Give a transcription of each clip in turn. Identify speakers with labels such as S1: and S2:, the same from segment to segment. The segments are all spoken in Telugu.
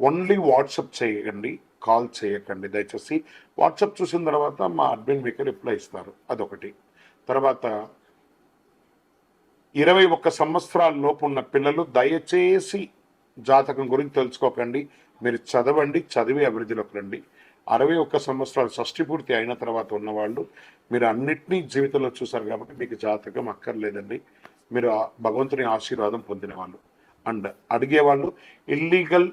S1: ఓన్లీ వాట్సప్ చేయకండి కాల్ చేయకండి. దయచేసి వాట్సప్ చూసిన తర్వాత మా అడ్మిన్ మీకు రిప్లై ఇస్తారు. అదొకటి. తర్వాత ఇరవై ఒక్క సంవత్సరాల లోపు ఉన్న పిల్లలు దయచేసి జాతకం గురించి తెలుసుకోకండి. మీరు చదవండి చదివి అభివృద్ధిలోకి రండి. అరవై ఒక్క సంవత్సరాలు షష్టి పూర్తి అయిన తర్వాత ఉన్నవాళ్ళు మీరు అన్నిటినీ జీవితంలో చూశారు కాబట్టి మీకు జాతకం అక్కర్లేదండి. మీరు ఆ భగవంతుని ఆశీర్వాదం పొందిన వాళ్ళు అండ్ అడిగేవాళ్ళు ఇల్లీగల్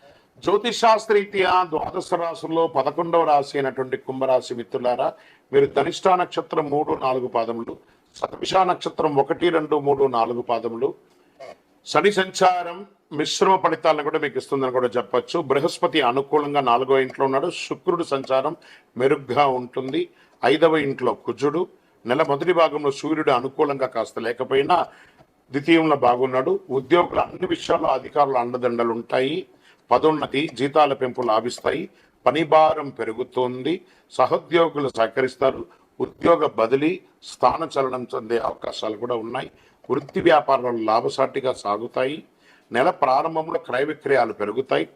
S1: జ్యోతిషాస్త్రీత్యా ద్వాదశ రాశుల్లో పదకొండవ రాశి అయినటువంటి కుంభరాశి మిత్రులారా మీరు ధనిష్టా నక్షత్రం మూడు నాలుగు పాదములు సతవిష నక్షత్రం ఒకటి రెండు మూడు నాలుగు పాదములు శని సంచారం మిశ్రమ ఫలితాలను కూడా మీకు ఇస్తుందని కూడా చెప్పొచ్చు. బృహస్పతి అనుకూలంగా నాలుగో ఇంట్లో ఉన్నాడు. శుక్రుడు సంచారం మెరుగ్గా ఉంటుంది. ఐదవ ఇంట్లో కుజుడు. నెల మొదటి భాగంలో సూర్యుడు అనుకూలంగా కాస్త లేకపోయినా ద్వితీయంలో బాగున్నాడు. ఉద్యోగులు అన్ని విషయాల్లో అధికారులు అండదండలు ఉంటాయి పదోన్నతి జీతాల పెంపు లాభిస్తాయి పని భారం పెరుగుతోంది సహోద్యోగులు సహకరిస్తారు ఉద్యోగ బదిలీ స్థాన చలనం చెందే అవకాశాలు కూడా ఉన్నాయి. వృత్తి వ్యాపారాలు లాభసాటిగా సాగుతాయి. నెల ప్రారంభంలో క్రయ విక్రయాలు పెరుగుతాయి.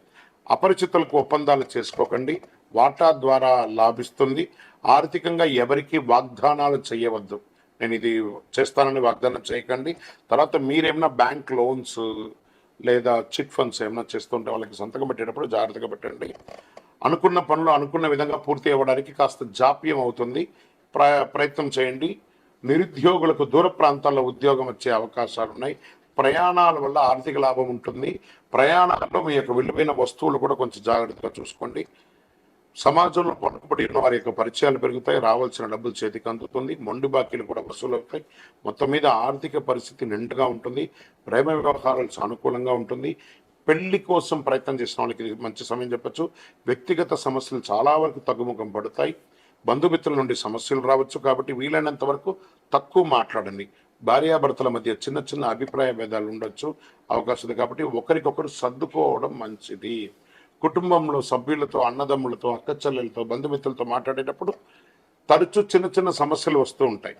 S1: అపరిచితులకు ఒప్పందాలు చేసుకోకండి. వాటా ద్వారా లాభిస్తుంది. ఆర్థికంగా ఎవరికి వాగ్దానాలు చేయవద్దు. నేను ఇది చేస్తానని వాగ్దానం చేయకండి. తర్వాత మీరేమైనా బ్యాంక్ లోన్స్ లేదా చిట్ ఫండ్స్ ఏమైనా చేస్తుంటే వాళ్ళకి సంతకం పెట్టేటప్పుడు జాగ్రత్తగా పెట్టండి. అనుకున్న పనులు అనుకున్న విధంగా పూర్తి అవ్వడానికి కాస్త జాప్యం అవుతుంది. ప్ర ప్రయత్నం చేయండి. నిరుద్యోగులకు దూర ప్రాంతాల్లో ఉద్యోగం వచ్చే అవకాశాలు ఉన్నాయి. ప్రయాణాల వల్ల ఆర్థిక లాభం ఉంటుంది. ప్రయాణాల్లో మీ యొక్క విలువైన వస్తువులు కూడా కొంచెం జాగ్రత్తగా చూసుకోండి. సమాజంలో పలుకుబడి ఉన్న వారి యొక్క పరిచయాలు పెరుగుతాయి రావాల్సిన డబ్బులు చేతికి అందుతుంది మొండి బాకీలు కూడా వసూలు అవుతాయి. మొత్తం మీద ఆర్థిక పరిస్థితి నిండుగా ఉంటుంది ప్రేమ వ్యవహారాలు సానుకూలంగా ఉంటుంది. పెళ్ళి కోసం ప్రయత్నం చేసిన వాళ్ళకి మంచి సమయం చెప్పచ్చు. వ్యక్తిగత సమస్యలు చాలా వరకు తగ్గుముఖం పడతాయి. బంధుమిత్రుల నుండి సమస్యలు రావచ్చు కాబట్టి వీలైనంత వరకు తక్కువ మాట్లాడండి. భార్యాభర్తల మధ్య చిన్న చిన్న అభిప్రాయ భేదాలు ఉండొచ్చు అవకాశం ఉంది కాబట్టి ఒకరికొకరు సర్దుకోవడం మంచిది. కుటుంబంలో సభ్యులతో అన్నదమ్ములతో అక్కచెల్లెలతో బంధుమిత్రులతో మాట్లాడేటప్పుడు తరచూ చిన్న చిన్న సమస్యలు వస్తూ ఉంటాయి.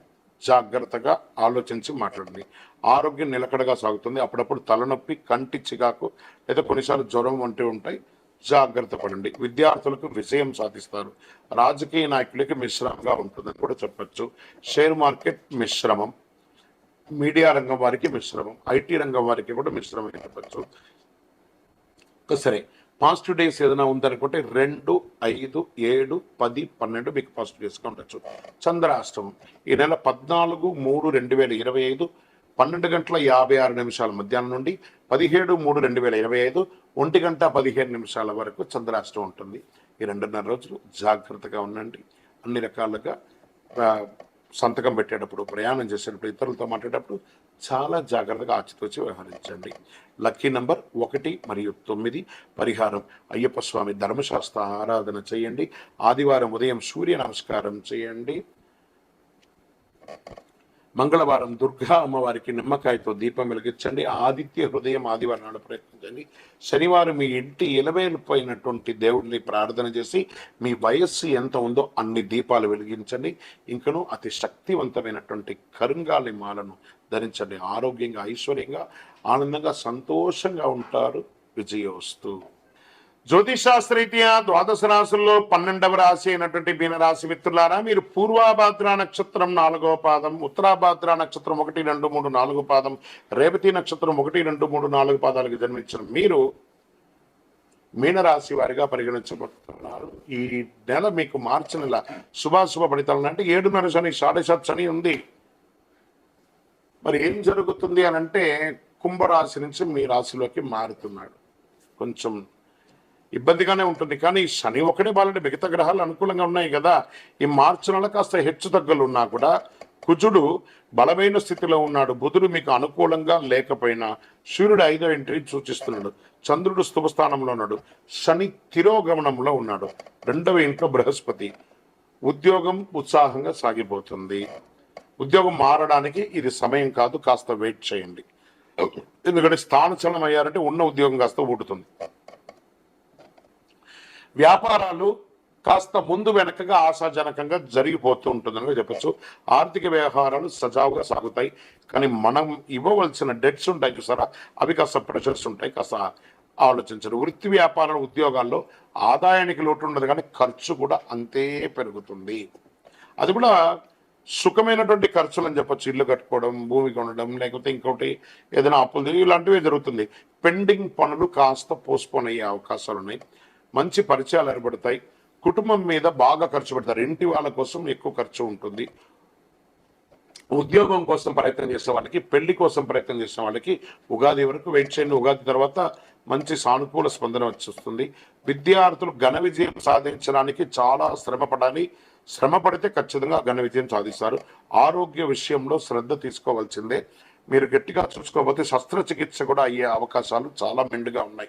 S1: జాగ్రత్తగా ఆలోచించి మాట్లాడండి. ఆరోగ్యం నిలకడగా సాగుతుంది. అప్పుడప్పుడు తలనొప్పి కంటి చికాకు లేదా కొన్నిసార్లు జ్వరం వంటివి ఉంటాయి. జాగ్రత్త పడండి. విద్యార్థులకు విజయం సాధిస్తారు. రాజకీయ నాయకులకి మిశ్రమంగా ఉంటుందని కూడా చెప్పచ్చు. షేర్ మార్కెట్ మిశ్రమం. మీడియా రంగం వారికి మిశ్రమం. ఐటీ రంగం వారికి కూడా మిశ్రమం చెప్పచ్చు. సరే పాజిటివ్ డేస్ ఏదైనా ఉందనుకుంటే రెండు ఐదు ఏడు పది పన్నెండు మీకు పాజిటివ్ డేస్గా ఉండొచ్చు. చంద్రాష్టమం. ఈ నెల పద్నాలుగు మూడు రెండు వేల ఇరవై ఐదు పన్నెండు గంటల యాభై ఆరు నిమిషాల మధ్యాహ్నం నుండి పదిహేడు మూడు రెండు వేల ఇరవై ఐదు ఒంటి గంట పదిహేను నిమిషాల వరకు చంద్రాష్టమం ఉంటుంది. ఈ రెండున్నర రోజులు జాగ్రత్తగా ఉండండి. అన్ని రకాలుగా సంతకం పెట్టేటప్పుడు ప్రయాణం చేసేటప్పుడు ఇతరులతో మాట్లాడేటప్పుడు చాలా జాగ్రత్తగా ఆచితూచి వ్యవహరించండి. లక్కీ నంబర్ ఒకటి మరియు తొమ్మిది. పరిహారం అయ్యప్ప స్వామి ధర్మశాస్త్ర ఆరాధన చేయండి. ఆదివారం ఉదయం సూర్య నమస్కారం చేయండి. మంగళవారం దుర్గా అమ్మవారికి నిమ్మకాయతో దీపం వెలిగించండి. ఆదిత్య హృదయం ఆదివారం నాడు ప్రయత్నించండి. శనివారం మీ ఇంటి ఇలవేలిపోయినటువంటి దేవుడిని ప్రార్థన చేసి మీ వయస్సు ఎంత ఉందో అన్ని దీపాలు వెలిగించండి. ఇంకను అతి శక్తివంతమైనటువంటి కరుంగాలి మాలను ధరించండి. ఆరోగ్యంగా ఐశ్వర్యంగా ఆనందంగా సంతోషంగా ఉంటారు. విజయోస్తు. జ్యోతిషాస్త్రీత్యా ద్వాదశ రాశుల్లో పన్నెండవ రాశి అయినటువంటి మీనరాశి మిత్రులారా మీరు పూర్వాభాద్ర నక్షత్రం నాలుగవ పాదం ఉత్తరాభాద్ర నక్షత్రం ఒకటి రెండు మూడు నాలుగు పాదం రేవతి నక్షత్రం ఒకటి రెండు మూడు నాలుగు పాదాలకు జన్మించిన మీరు మీనరాశి వారిగా పరిగణించబడుతున్నారు. ఈ నెల మీకు మార్చి నెల శుభాశుభ ఫలితాలు అంటే ఏడున్నర శని షాడశత్ శని ఉంది. మరి ఏం జరుగుతుంది అని అంటే కుంభరాశి నుంచి మీ రాశిలోకి మారుతున్నాడు. కొంచెం ఇబ్బందిగానే ఉంటుంది. కానీ శని ఒకటే బాలంటే మిగతా గ్రహాలు అనుకూలంగా ఉన్నాయి కదా. ఈ మార్చి నెల కాస్త హెచ్చు తగ్గులు ఉన్నా కూడా కుజుడు బలమైన స్థితిలో ఉన్నాడు. బుధుడు మీకు అనుకూలంగా లేకపోయినా సూర్యుడు ఐదో ఇంటిని సూచిస్తున్నాడు. చంద్రుడు స్థుభస్థానంలో ఉన్నాడు. శని తిరోగమనంలో ఉన్నాడు. రెండవ ఇంట్లో బృహస్పతి. ఉద్యోగం ఉత్సాహంగా సాగిపోతుంది. ఉద్యోగం మారడానికి ఇది సమయం కాదు కాస్త వెయిట్ చేయండి. ఎందుకంటే స్థానచలనం అయ్యారంటే ఉన్న ఉద్యోగం కాస్త ఊడుతుంది. వ్యాపారాలు కాస్త ముందు వెనకగా ఆశాజనకంగా జరిగిపోతూ ఉంటుందని చెప్పొచ్చు. ఆర్థిక వ్యవహారాలు సజావుగా సాగుతాయి. కానీ మనం ఇవ్వవలసిన డెట్స్ ఉంటాయి చూసారా? అవి కాస్త ప్రెషర్స్ ఉంటాయి కాస్త ఆలోచించరు. వృత్తి వ్యాపారాల ఉద్యోగాల్లో ఆదాయానికి లోటు ఉండదు కానీ ఖర్చు కూడా అంతే పెరుగుతుంది. అది కూడా సుఖమైనటువంటి ఖర్చులు అని చెప్పొచ్చు. ఇల్లు కట్టుకోవడం భూమి కొనడం లేకపోతే ఇంకోటి ఏదైనా అప్పులు ఇలాంటివి జరుగుతుంది. పెండింగ్ పనులు కాస్త పోస్ట్పోన్ అయ్యే అవకాశాలు ఉన్నాయి. మంచి పరిచయాలు ఏర్పడతాయి. కుటుంబం మీద బాగా ఖర్చు పెడతారు. ఇంటి వాళ్ళ కోసం ఎక్కువ ఖర్చు ఉంటుంది. ఉద్యోగం కోసం ప్రయత్నం చేసే వాళ్ళకి పెళ్ళి కోసం ప్రయత్నం చేసే వాళ్ళకి ఉగాది వరకు వెయిట్ చేయండి. ఉగాది తర్వాత మంచి సానుకూల స్పందన వచ్చేస్తుంది. విద్యార్థులు ఘన విజయం సాధించడానికి చాలా శ్రమ పడాలి. శ్రమ పడితే ఖచ్చితంగా ఘన విజయం సాధిస్తారు. ఆరోగ్య విషయంలో శ్రద్ధ తీసుకోవాల్సిందే. మీరు గట్టిగా చూసుకోకపోతే శస్త్రచికిత్స కూడా అయ్యే అవకాశాలు చాలా మెండుగా ఉన్నాయి.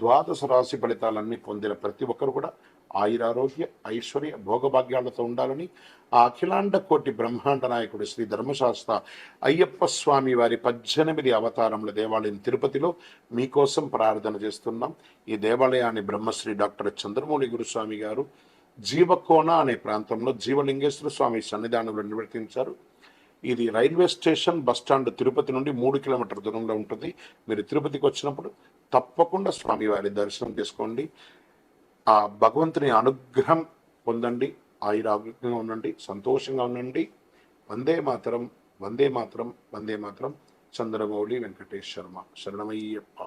S1: ద్వాదశ రాశి ఫలితాలన్నీ పొందిన ప్రతి ఒక్కరు కూడా ఆయురారోగ్య ఐశ్వర్య భోగభాగ్యాలతో ఉండాలని ఆ అఖిలాండ కోటి బ్రహ్మాండ నాయకుడు శ్రీ ధర్మశాస్త్ర అయ్యప్ప స్వామి వారి పద్దెనిమిది అవతారముల దేవాలయం తిరుపతిలో మీకోసం ప్రార్థన చేస్తున్నాం. ఈ దేవాలయాన్ని బ్రహ్మశ్రీ డాక్టర్ చంద్రమౌళి గురుస్వామి గారు జీవకోణ అనే ప్రాంతంలో జీవలింగేశ్వర స్వామి సన్నిధానంలో నిర్వర్తించారు. ఇది railway station bus stand Tirupati నుండి మూడు కిలోమీటర్ దూరంలో ఉంటుంది. మీరు తిరుపతికి వచ్చినప్పుడు తప్పకుండా స్వామివారి దర్శనం చేసుకోండి. ఆ భగవంతుని అనుగ్రహం పొందండి. ఆయురారోగ్యంగా ఉండండి. సంతోషంగా ఉండండి. వందే మాతరం వందే మాతరం వందే మాతరం. చంద్రమౌళి వెంకటేష్ శర్మ శరణమయ్యప్ప.